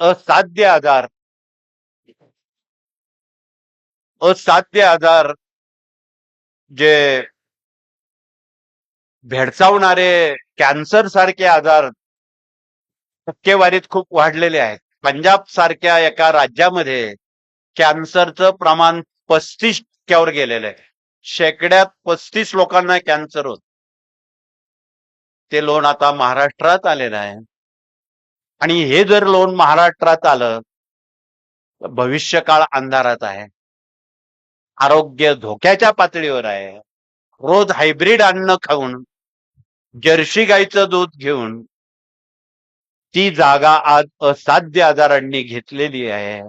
असाध्य आजार. असाध्य आजार जे भेडसावणारे कॅन्सर सारखे आजार टक्केवारीत खूप वाढलेले आहेत. पंजाब सारख्या एका राज्यामध्ये कॅन्सरचं प्रमाण पस्तीस टक्क्यावर गेलेलं आहे. शेकड्यात पस्तीस लोकांना कॅन्सर होत. ते लोन आता महाराष्ट्रात आलेलं आहे. आणि हे जर लोन महाराष्ट्रात आलं तर भविष्यकाळ अंधारात आहे. आरोग्य धोक्याच्या पातळीवर आहे. रोज हायब्रिड अन्न खाऊन जर्सी गाईचं दूध घेऊन ती जागा आज असाध्य आजारांनी घेतलेली आहे.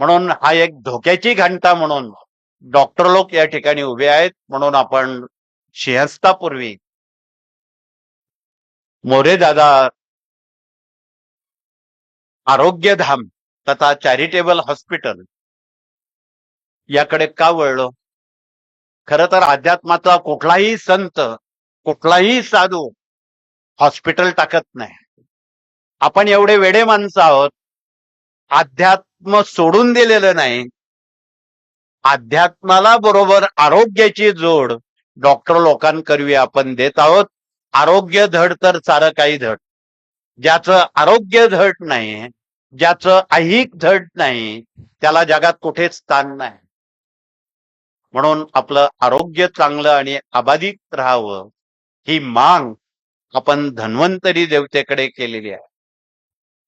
म्हणून हा एक धोक्याची घंटा म्हणून डॉक्टर लोक या ठिकाणी उभे आहेत म्हणून आपण शिहस्तापूर्वी मोरे दादा आरोग्यधाम तथा चॅरिटेबल हॉस्पिटल याकडे का वळलो? खर तर अध्यात्माचा कुठलाही संत कुठलाही साधू हॉस्पिटल टाकत नाही. आपण एवढे वेडे माणसं आहोत अध्यात्म सोडून दिलेलं नाही. अध्यात्माला बरोबर आरोग्याची जोड डॉक्टर लोकांकरवी आपण देत आहोत. आरोग्य धड तर सारं काही धड. ज्याचं आरोग्य धड नाही ज्याचं ऐहिक धड नाही त्याला जगात कुठेच स्थान नाही. म्हणून आपलं आरोग्य चांगलं आणि अबाधित राहावं ही मांग आपण धन्वंतरी देवतेकडे केलेली आहे.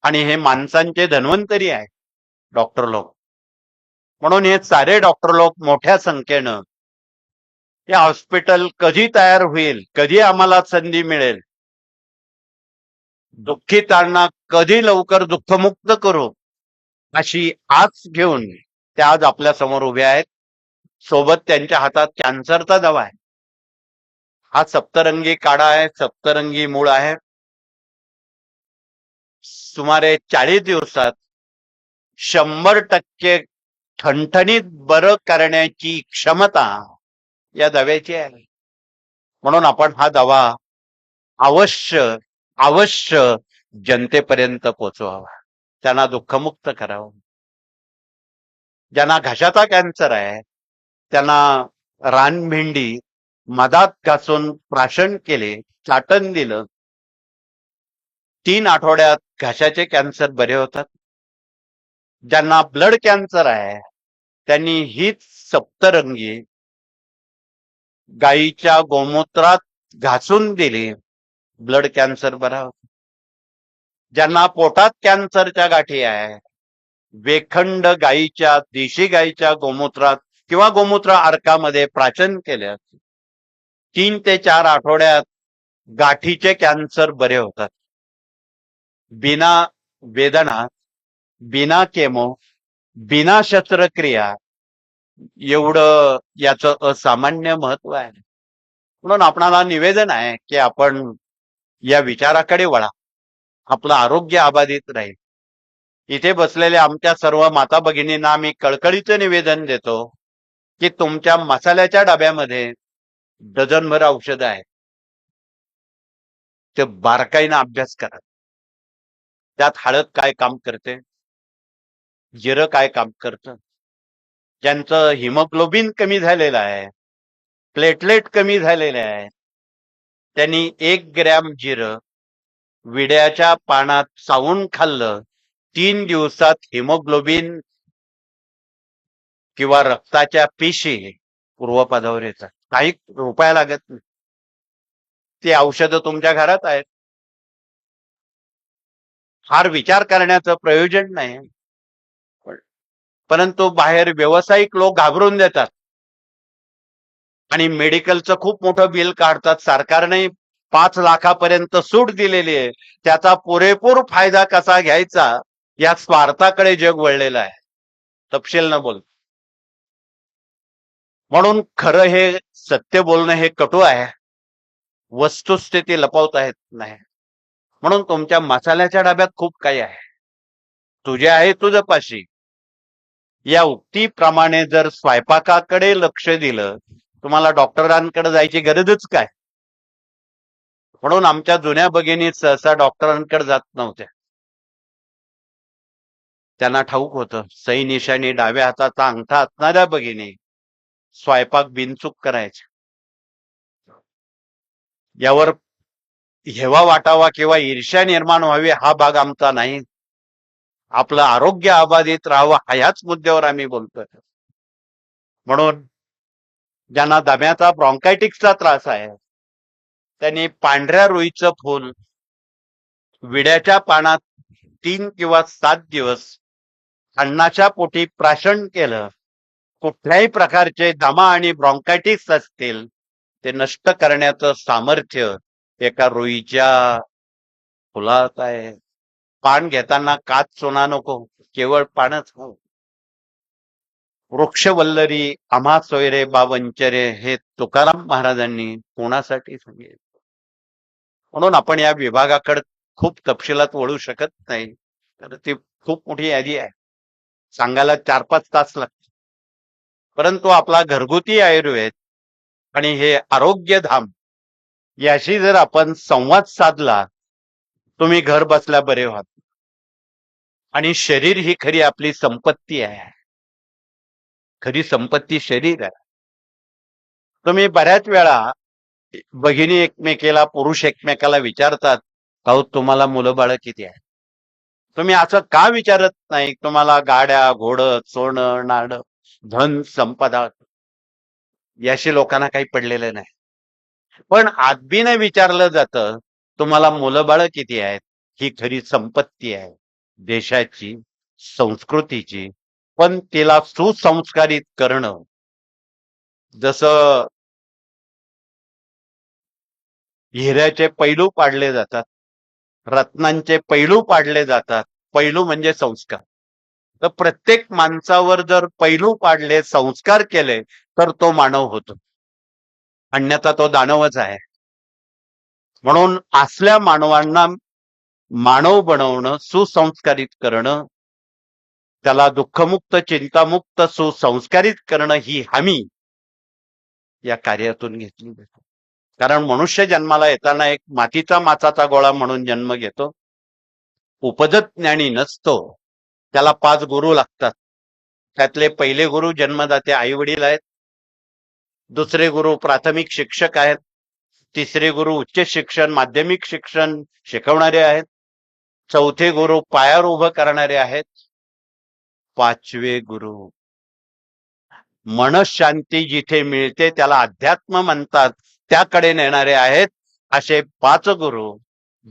आणि हे माणसांचे धन्वंतरी आहे डॉक्टर लोक. म्हणून हे सारे डॉक्टर लोक मोठ्या संख्येनं हे हॉस्पिटल कधी तयार होईल? कधी आम्हाला संधी मिळेल? दुःखितांना कधी लवकर दुःखमुक्त करू अशी आज घेऊन ते आज आपल्यासमोर उभे आहेत. सोबत त्यांच्या हातात कॅन्सरचा दवा आहे. हा सप्तरंगी काढा आहे सप्तरंगी मूळ आहे. सुमारे चाळीस दिवसात शंभर टक्के ठणठणीत बरं करण्याची क्षमता या दव्याची आहे. म्हणून आपण हा दवा अवश्य अवश्य जनतेपर्यंत पोचवावा. त्यांना दुःखमुक्त करावं. ज्यांना घशाचा कॅन्सर आहे त्यांना रानभेंडी मधात घासून प्राशन केले चाटण दिलं तीन आठवड्यात घशाचे कॅन्सर बरे होतात. ज्यांना ब्लड कॅन्सर आहे त्यांनी हीच सप्तरंगी गाईच्या गोमूत्रात घासून दिली. ब्लड कॅन्सर बरा होतो. ज्यांना पोटात कॅन्सरच्या गाठी आहे वेखंड गाईच्या देशी गाईच्या गोमूत्रात किंवा गोमूत्र अर्कामध्ये प्राचन असते तीन ते चार आठवड्यात गाठीचे कॅन्सर बरे होतात. बिना वेदना बिना केमो बिना शस्त्रक्रिया एवढं याचं असामान्य महत्त्व आहे. म्हणून आपणाला निवेदन आहे की आपण या विचाराकडे वळा. आपलं आरोग्य अबाधित राहील. इथे बसलेल्या आमच्या सर्व माता भगिनींना मी कळकळीचं निवेदन देतो की तुमच्या मसाल्याच्या डब्यामध्ये डझनभर औषधं आहेत. ते बारकाईनं अभ्यास करा. त्यात हळद काय काम करते? जिरं काय काम करतं? ज्यांचं हिमोग्लोबिन कमी झालेलं आहे प्लेटलेट कमी झालेले आहे त्यांनी एक ग्रॅम जिरं विड्याच्या पानात चावून खाल्लं. तीन दिवसात हिमोग्लोबिन किंवा रक्ताच्या पेशी पूर्वपदावर येतात. काही रुपया लागत नाही. ती औषधं तुमच्या घरात आहेत. फार विचार करण्याचं प्रयोजन नाही. परंतु बाहेर व्यावसायिक लोक घाबरून देतात. आणि मेडिकलचं खूप मोठं बिल काढतात. सरकारने पाच लाखापर्यंत सूट दिलेली आहे. त्याचा पुरेपूर फायदा कसा घ्यायचा या स्वार्थाकडे जग वळलेलं आहे. तपशील न बोल म्हणून खरं हे सत्य बोलणं हे कटू आहे. वस्तुस्थिती लपवता येत नाही. म्हणून तुमच्या मसाल्याच्या डब्यात खूप काही आहे. तुझे आहे तुझं पाशी या उक्तीप्रमाणे जर स्वयंपाकाकडे लक्ष दिलं तुम्हाला डॉक्टरांकडे जायची गरजच काय? म्हणून आमच्या जुन्या भगिनी सहसा डॉक्टरांकडे जात नव्हत्या. त्यांना ठाऊक होतं सई निशाणी डाव्या हाताचा अंगठा असणाऱ्या भगिनी स्वयंपाक बिनचूक करायच्या. यावर हेवा वाटावा किंवा ईर्ष्या निर्माण व्हावी हा भाग आमचा नाही. आपलं आरोग्य अबाधित राहावं ह्याच मुद्द्यावर आम्ही बोलतोय. म्हणून ज्यांना दम्याचा ब्रॉन्कायटिक्सचा त्रास आहे त्यांनी पांढऱ्या रुईचं फूल विड्याच्या पानात तीन किंवा सात दिवस अन्नाच्या पोटी प्राशन केलं कुठल्याही प्रकारचे दमा आणि ब्रॉन्कायटिक्स असतील ते नष्ट करण्याचं सामर्थ्य एका रुईच्या फुलात आहे. पान घेताना काच सोना नको केवळ पानच हो वृक्षवल्लरी आम्हा सोयरे बावंचरे हे तुकाराम महाराजांनी कोणासाठी सांगितलं? म्हणून आपण या विभागाकडे खूप तपशिलात वळू शकत नाही. तर ती खूप मोठी यादी आहे. सांगायला चार पाच तास लागतात परंतु आपला घरगुती आयुर्वेद आणि हे आरोग्यधाम याशी जर आपण संवाद साधला तुम्ही घर बसल्या बरे व्हाल. आणि शरीर ही खरी आपली संपत्ती आहे. खरी संपत्ती शरीर आहे. तुम्ही बऱ्याच वेळा भगिनी एकमेकीला पुरुष एकमेकाला विचारतात का तुम्हाला मुलं बाळ किती आहे तुम्ही असं का विचारत नाही तुम्हाला गाड्या घोड सोनं नाड धन संपदा याशी लोकांना काही पडलेलं नाही. पण आदबीने विचारलं जातं तुम्हाला मुलं बाळ किती आहेत? ही खरी संपत्ती आहे. देशाची संस्कृतीची पण तिला सुसंस्कारित करणं. जसं हिऱ्याचे पैलू पाडले जातात रत्नांचे पैलू पाडले जातात. पैलू म्हणजे संस्कार. तर प्रत्येक माणसावर जर पैलू पाडले संस्कार केले तर तो मानव होतो. अन्यथा तो दानवच आहे. म्हणून असल्या मानवांना मानव बनवणं सुसंस्कारित करणं त्याला दुःखमुक्त चिंतामुक्त सुसंस्कारित करणं ही हमी या कार्यातून घेतली जाते. कारण मनुष्य जन्माला येताना एक मातीचा माचाचा गोळा म्हणून जन्म घेतो. उपजत ज्ञानी नसतो. त्याला पाच गुरु लागतात. त्यातले पहिले गुरु जन्मदाते आई वडील आहेत. दुसरे गुरु प्राथमिक शिक्षक आहेत. तिसरे गुरु उच्च शिक्षण माध्यमिक शिक्षण शिकवणारे आहेत. चौथे गुरु पायावर उभं करणारे आहेत. पाचवे गुरु. मनशांती जिथे मिळते त्याला अध्यात्म म्हणतात. त्याकडे नेणारे आहेत असे पाच गुरु.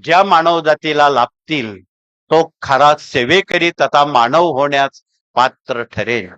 ज्या मानव जातीला लाभतील तो खरा सेवेकरी तथा मानव होण्यास पात्र ठरेल.